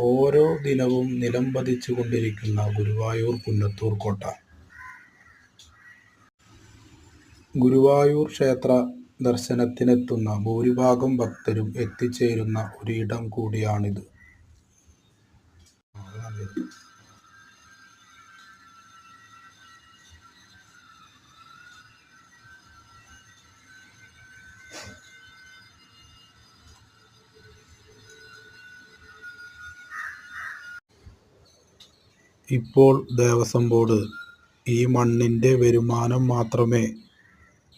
ഓരോ ദിനവും നിലംപതിച്ചുകൊണ്ടിരിക്കുന്ന ഗുരുവായൂർ പുന്നത്തൂർ കോട്ട. ഗുരുവായൂർ ക്ഷേത്ര ദർശനത്തിനെത്തുന്ന ഭൂരിഭാഗം ഭക്തരും എത്തിച്ചേരുന്ന ഒരിടം കൂടിയാണിത്. ഇപ്പോൾ ദേവസ്വം ബോർഡ് ഈ മണ്ണിന്റെ വരുമാനം മാത്രമേ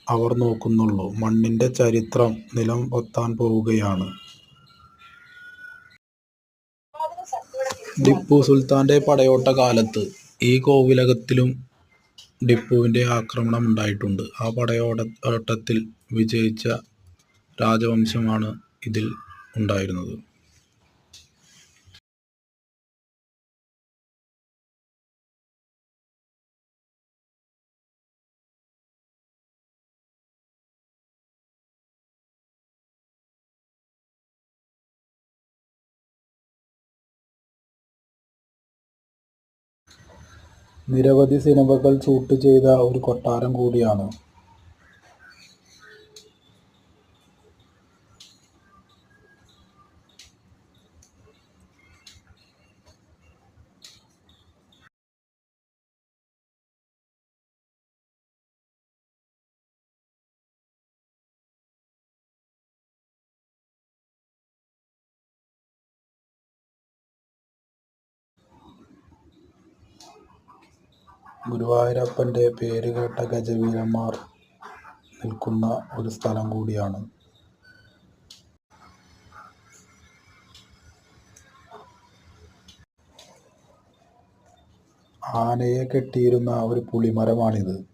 അവർ നോക്കുന്നുള്ളൂ. മണ്ണിന്റെ ചരിത്രം നിലം പൊത്താൻ പോവുകയാണ്. ടിപ്പു സുൽത്താന്റെ പടയോട്ട കാലത്ത് ഈ കോവിലകത്തിലും ടിപ്പുവിന്റെ ആക്രമണം ഉണ്ടായിട്ടുണ്ട് ആ പടയോട്ടത്തിൽ വിജയിച്ച രാജവംശമാണ് ഇതിൽ ഉണ്ടായിരുന്നത്. നിരവധി സിനിമകൾ ഷൂട്ട് ചെയ്ത ഒരു കൊട്ടാരം കൂടിയാണ്. ഗുരുവായൂരപ്പന്റെ പേരുകേട്ട ഗജവീരന്മാർ നിൽക്കുന്ന ഒരു സ്ഥലം കൂടിയാണ്. ആനയെ കെട്ടിയിരുന്ന ഒരു പുളിമരമാണിത്.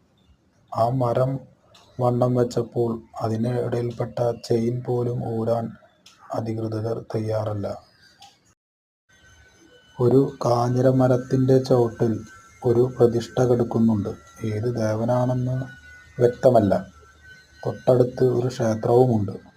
ആ മരം വണ്ണം വെച്ചപ്പോൾ അതിനിടയിൽപ്പെട്ട ചെയിൻ പോലും ഊരാൻ അധികൃതർ തയ്യാറല്ല. ഒരു കാഞ്ഞിരമരത്തിന്റെ ചുവട്ടിൽ ഒരു പ്രതിഷ്ഠ കിടക്കുന്നുണ്ട്. ഏത് ദേവനാണെന്ന് വ്യക്തമല്ല. തൊട്ടടുത്ത് ഒരു ക്ഷേത്രവുമുണ്ട്.